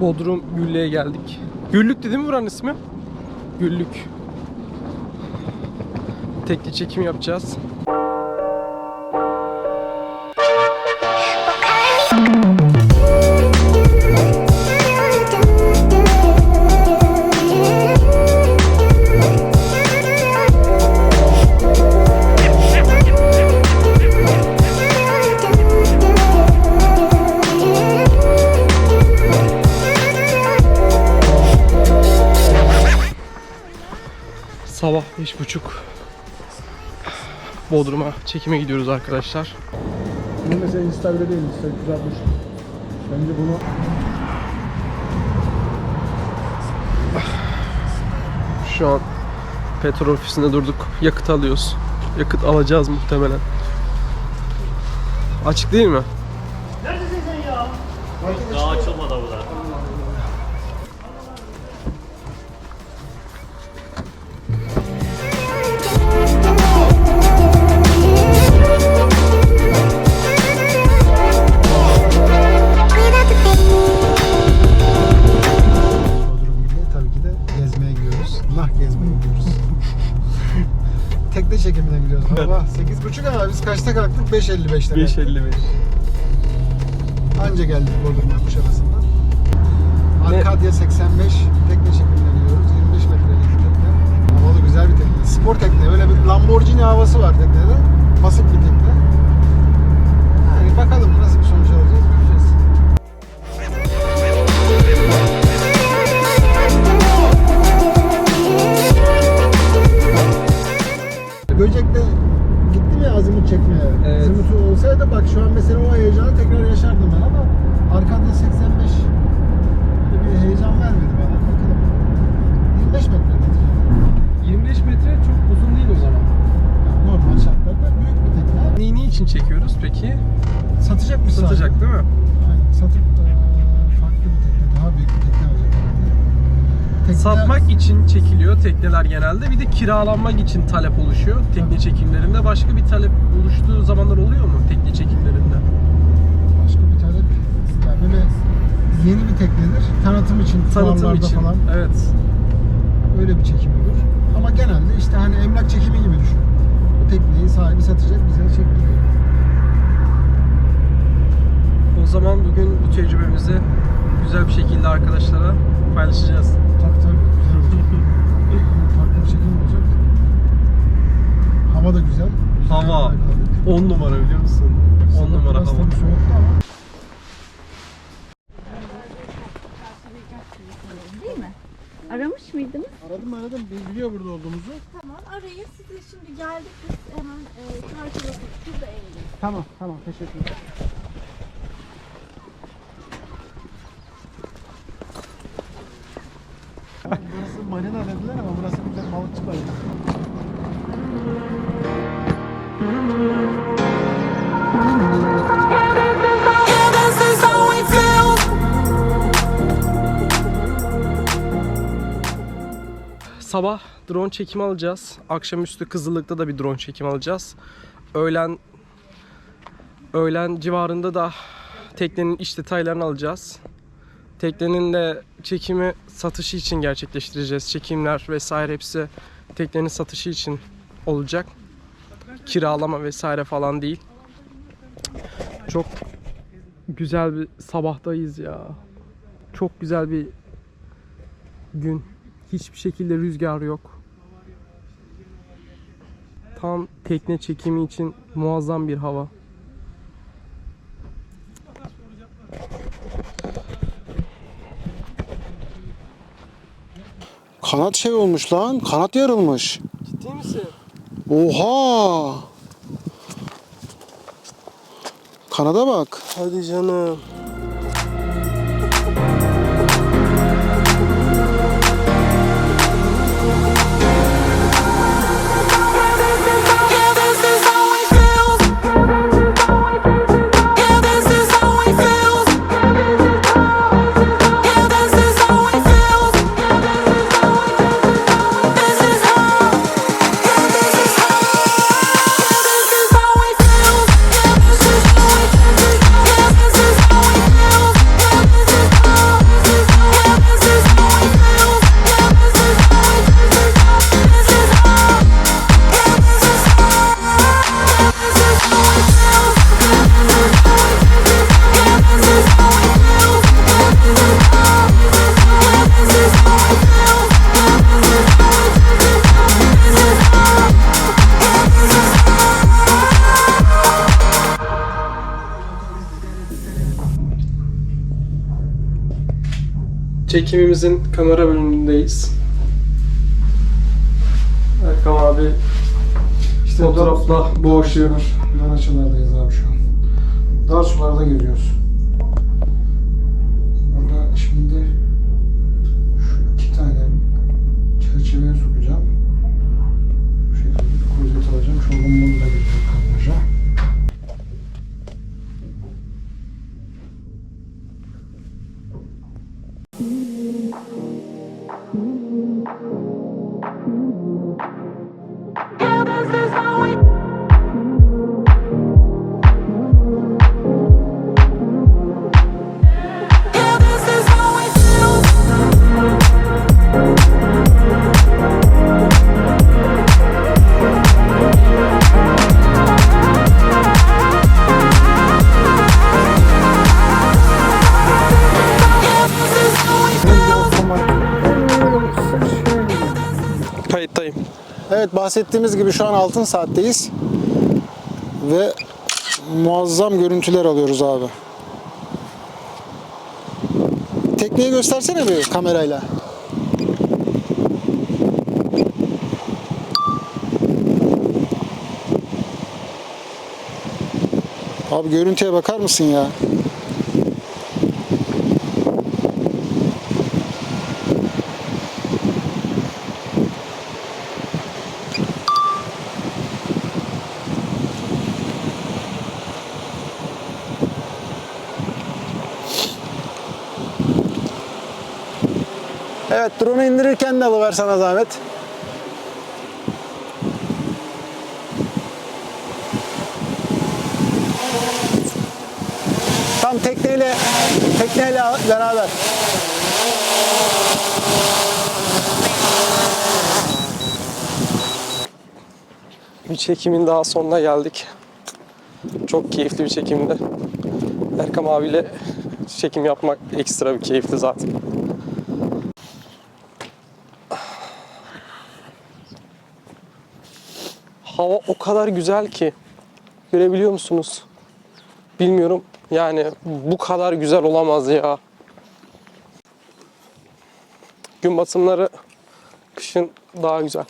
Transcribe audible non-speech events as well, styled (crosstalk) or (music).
Bodrum Güllü'ye geldik. Güllük dedi mi buranın ismi? Güllük. Tekli çekim yapacağız. Sabah beş buçuk. Bodrum'a çekime gidiyoruz arkadaşlar. Bunu mesela Insta bile değil, Insta 360. Bence bunu Şu an petrol ofisinde durduk. Yakıt alıyoruz. Yakıt alacağız muhtemelen. Açık değil mi? Gezmeye gidiyoruz. (laughs) Tekne çekimine gidiyoruz. Sabah 8.30 ama biz kaçta kalktık? 5.55'te. 5.55. Anca geldik Bodrum'a Kuşadası'ndan. Arkadya 85 tekne çekimine gidiyoruz. 25 metrelik tekne. Havalı güzel bir tekne. Spor tekne. Öyle bir Lamborghini havası var teknede. Basit bir tekne. Göcek'te gittim ya azimut çekmeye. Evet. Azimutu olsaydı bak şu an mesela o heyecanı tekrar yaşardım ben ama arkada 85 böyle bir heyecan vermedi bana. Bakalım. 25 metre neticede. 25 metre çok uzun değil o zaman. Yani normal şartlarda büyük bir tekne. Neyi niçin çekiyoruz peki? Satacak mı Satacak değil mi? Aynen. Satıp farklı bir tekne, daha büyük bir tekne alacak. Tekne- Satmak için çekiliyor tekneler genelde. Bir de kiralanmak için talep oluşuyor tekne çekimlerinde. Başka bir talep oluştuğu zamanlar oluyor mu tekne çekimlerinde? Başka bir talep. Yani böyle yeni bir teknedir. Tanıtım için, Tanıtım fuarlarda için. falan Evet. öyle bir çekim olur. Ama genelde işte hani emlak çekimi gibi düşün. Bu tekneyi sahibi satacak, bize çektiriyor. O zaman bugün bu tecrübemizi güzel bir şekilde arkadaşlara paylaşacağız. Tabii, güzel olacak. (laughs) Farklı bir çekim olacak. Hava da güzel. Güzel Hava yakaladık. 10 numara biliyor musun? 10 numara hava. tabii soğuktu ama Değil mi? Aramış mıydınız? aradım aradım. Biliyor burada olduğumuzu. Tamam arayın. Size şimdi geldik biz hemen e, karşıladık. Şurada evde. Tamam tamam teşekkür ederim. Burası marina dediler ama burası bir de balıkçı. Sabah drone çekimi alacağız. Akşamüstü Kızıllık'ta da bir drone çekimi alacağız. Öğlen öğlen civarında da teknenin iç detaylarını alacağız. Teknenin de çekimi satışı için gerçekleştireceğiz. Çekimler vesaire hepsi teknenin satışı için olacak. Kiralama vesaire falan değil. Çok güzel bir sabahtayız ya. Çok güzel bir gün. Hiçbir şekilde rüzgar yok. Tam tekne çekimi için muazzam bir hava. Kanat şey olmuş lan. Kanat yarılmış. Ciddi misin? Oha! Kanada bak. Hadi canım. Çekimimizin kamera bölümündeyiz. Erkam abi İşte fotoğrafla boğuşuyor. Dar açılardayız abi şu an. Dar sularda geziyoruz. Evet bahsettiğimiz gibi şu an altın saatteyiz. Ve muazzam görüntüler alıyoruz abi. Tekneyi göstersene bir kamerayla. Abi görüntüye bakar mısın ya? Evet drone'u indirirken de alıver sana zahmet. Tam tekneyle tekneyle beraber. Bir çekimin daha sonuna geldik. Çok keyifli bir çekimdi. Erkam abiyle çekim yapmak ekstra bir keyifli zaten. Hava o kadar güzel ki. Görebiliyor musunuz? Bilmiyorum. Yani bu kadar güzel olamaz ya. Gün batımları kışın daha güzel.